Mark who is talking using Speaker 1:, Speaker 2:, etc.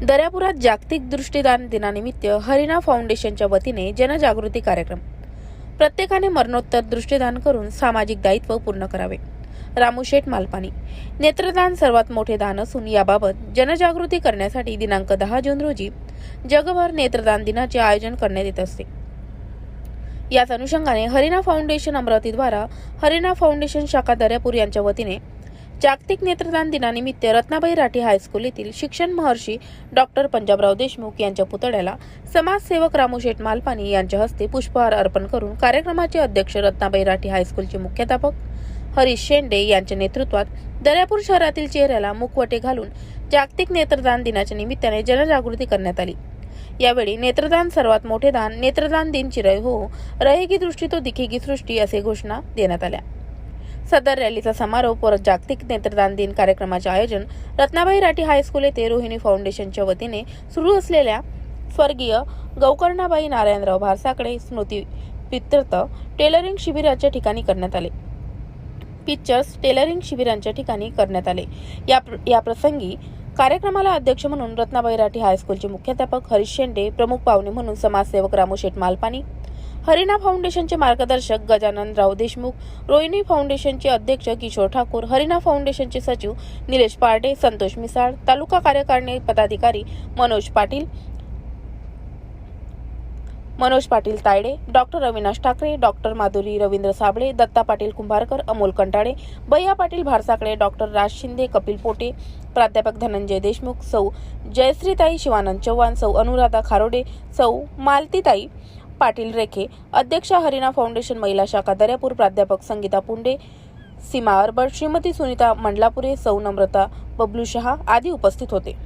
Speaker 1: दर्यापुरात जागतिक दृष्टीदान दिनानिमित्त हरिना फाउंडेशनच्या वतीने जनजागृती कार्यक्रम. प्रत्येकाने मरणोत्तर दृष्टीदान करून सामाजिक दायित्व पूर्ण करावे. रामूशेठ मालपानी. नेत्रदान सर्वात मोठे दान असून याबाबत जनजागृती करण्यासाठी दिनांक दहा जून रोजी जगभर नेत्रदान दिनाचे आयोजन करण्यात येत असते. याच अनुषंगाने हरिणा फाउंडेशन अमरावतीद्वारा हरिना फाउंडेशन शाखा दर्यापूर यांच्या वतीने जागतिक नेत्रदान दिनानिमित्त रत्नाबाई राठी हायस्कूल येथील शिक्षण महर्षी डॉक्टर पंजाबराव देशमुख यांच्या पुतळ्याला समाजसेवक रामूशेठ मालपानी यांच्या हस्ते पुष्पहार अर्पण करून कार्यक्रमाचे अध्यक्ष रत्नाबाई राठी हायस्कूलचे मुख्याध्यापक हरीश शेंडे यांच्या नेतृत्वात दर्यापूर शहरातील चेहऱ्याला मुखवटे घालून जागतिक नेत्रदान दिनाच्या निमित्ताने जनजागृती करण्यात आली. यावेळी नेत्रदान सर्वात मोठे दान नेत्रदान दिन चिरय हो रहेगी दृष्टी तो दिखेगी सृष्टी असे घोषणा देण्यात आल्या. सदर रॅलीचा समारोप व जागतिक नेत्रदान दिन कार्यक्रमाचे आयोजन रत्नाबाई राठी हायस्कूल येथे रोहिणी फाउंडेशनच्या वतीने सुरू असलेल्या स्वर्गीय गौकर्णाबाई नारायणराव भारसाकडे स्मृती पितृत्व टेलरिंग शिबिराच्या ठिकाणी करण्यात आले. पिक्चर्स टेलरिंग शिबिरांच्या ठिकाणी करण्यात आले. या या प्रसंगी कार्यक्रमाला अध्यक्ष म्हणून रत्नाबाई राठी हायस्कूलचे मुख्याध्यापक हरीश शेंडे प्रमुख पाहुणे म्हणून समाजसेवक रामू शेठ मालपानी हरिणा फाउंडेशनचे मार्गदर्शक गजाननराव देशमुख रोहिणी फाउंडेशनचे अध्यक्ष किशोर ठाकूर हरिणा फाउंडेशनचे सचिव निलेश पारडे संतोष मिसाळ तालुका कार्यकारिणी पदाधिकारी Manoj Patil Manoj Patil Tayade doctor Avinash Thackeray doctor Madhuri Ravindra Sable Datta Patil Kumbharkar Amol Kantale Bhaiya Patil Bharsakade doctor Raj Shinde Kapil Pote प्राध्यापक धनंजय देशमुख सौ जयश्रीताई शिवानंद चव्हाण सौ अनुराधा खारोडे सौ मालतीताई पाटील रेखे अध्यक्षा हरिना फाउंडेशन महिला शाखा दर्यापूर प्राध्यापक संगीता पुंडे सीमा अर्बट श्रीमती सुनीता मंडलापुरे सौ नम्रता बबलू शहा आदी उपस्थित होते.